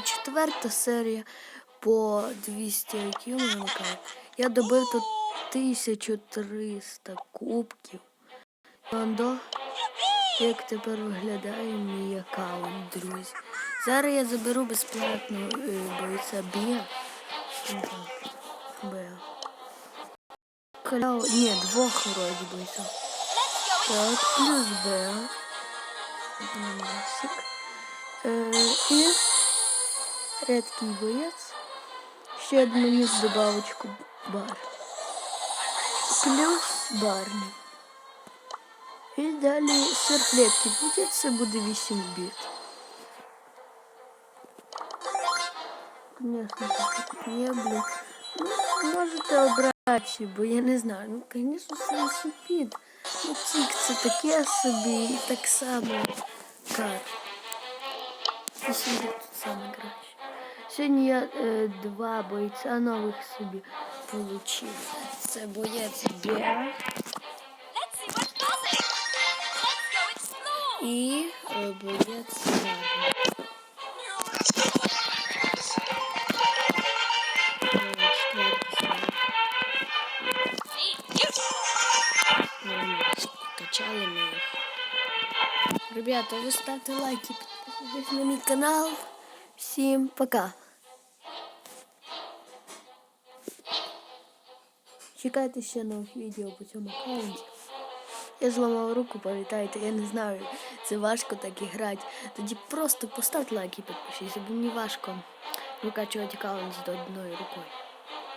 вже четверта серія по 200 IQ. Я добив тут 1300 кубків. Ондо, як тепер виглядає мій аккаунт, друзі. Зараз я заберу безплатно е, бойця Біа. Б. Кляу... Ні, двох вроді бойців. Так, плюс Б. Масик. Е, і редкий боєць. Ще одну з добавочку бар. Плюс барний. І далі серфлетки. Буде це буде 8 біт. Конечно, так не, блин. Ну, можете обрати, бо я не знаю. Ну, звісно, велосипед. Ну, тік це таке собі і так само кар. І сюди тут саме краще. Сьогодні я е, два бойця нових собі получив. Це боєць Бера Let's see what's buzzing. Let's go explore. і е, боєць Ладно. See you. Качали ми їх. Ребята, ви ставте лайки, підписуйтесь на мій канал. Всім пока. Чекайте ще нових відео по цьому аккаунті. Я зламав руку, пам'ятаєте, я не знаю, це важко так і грати. Тоді просто поставте лайк і підпишіться, бо мені важко викачувати аккаунт з одною рукою.